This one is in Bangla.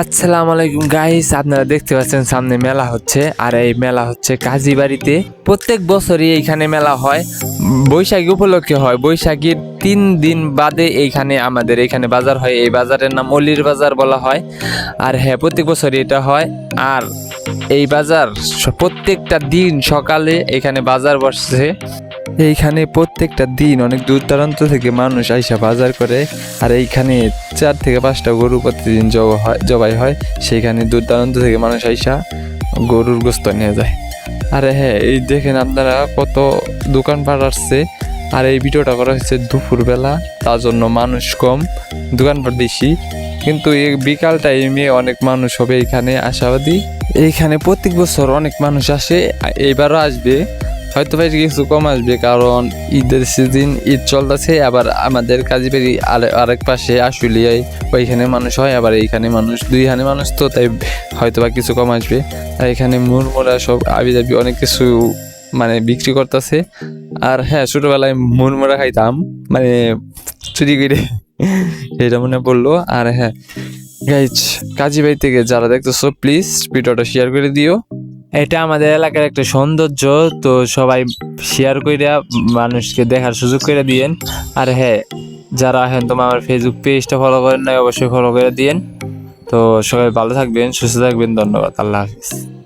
আসসালামু আলাইকুম গাইস আপনারা দেখতে পাচ্ছেন সামনে মেলা হচ্ছে, আর এই মেলা হচ্ছে কাজী বাড়িতে। প্রত্যেক বছরই এইখানে মেলা হয়, বৈশাখী উপলক্ষে হয়। বৈশাখীর তিন দিন বাদে এইখানে আমাদের এখানে বাজার হয়। এই বাজারের নাম অলির বাজার বলা হয়। আর হ্যাঁ প্রত্যেক বছরই এটা হয়। আর এই বাজার প্রত্যেকটা দিন সকালে এখানে বাজার বসছে এইখানে প্রত্যেকটা দিন অনেক দূর দূরান্ত থেকে মানুষ আইসা বাজার করে, আর এইখানে চার থেকে পাঁচটা গরু প্রতিদিন জবা জবাই হয়, সেইখানে দূর দূরান্ত থেকে মানুষ আইসা গরুর গোস্ত নিয়ে যায়। আরে হ্যাঁ এই দেখেন আপনারা কত দোকানপাট আসছে, আর এই ভিডিওটা করা হচ্ছে দুপুরবেলা, তার জন্য মানুষ কম, দোকানপাট বেশি। কিন্তু এই বিকাল টাইমে অনেক মানুষ হবে এখানে আশাবাদী। এইখানে প্রত্যেক বছর অনেক মানুষ আসে এইবারও আসবে। হয়তো ভাই কিছু কম আসবে, কারণ ঈদের সিজন ঈদ চলতেছে, আবার আমাদের কাজীবাড়ি আরে- আরেক পাশে আশুলিয়ায় ওইখানে মানুষ হয়, আবার এইখানে মানুষ, দুইখানে মানুষ তো, তাই হয়তো বা কিছু কম আসবে। আর এখানে মুরমুরা সব আবি দাবি অনেক কিছু মানে বিক্রি করতেছে। আর হ্যাঁ ছোটবেলায় মুরমুরা খাইতাম মানে চুরি করে, এটা মনে পড়ল। আর হ্যাঁ গাইজ কাজীবাড়ি থেকে যারা দেখতেছো প্লিজ ভিডিওটা শেয়ার করে দিও। এটা আমাদের এলাকার একটা সৌন্দর্য, তো সবাই শেয়ার কইরা মানুষকে দেখার সুযোগ করে দিয়েন। আর হ্যাঁ যারা এখন তোমার আমার ফেসবুক পেজটা ফলো করেন নাই, অবশ্যই ফলো করে দিয়েন। তো সবাই ভালো থাকবেন, সুস্থ থাকবেন, ধন্যবাদ, আল্লাহ হাফিজ।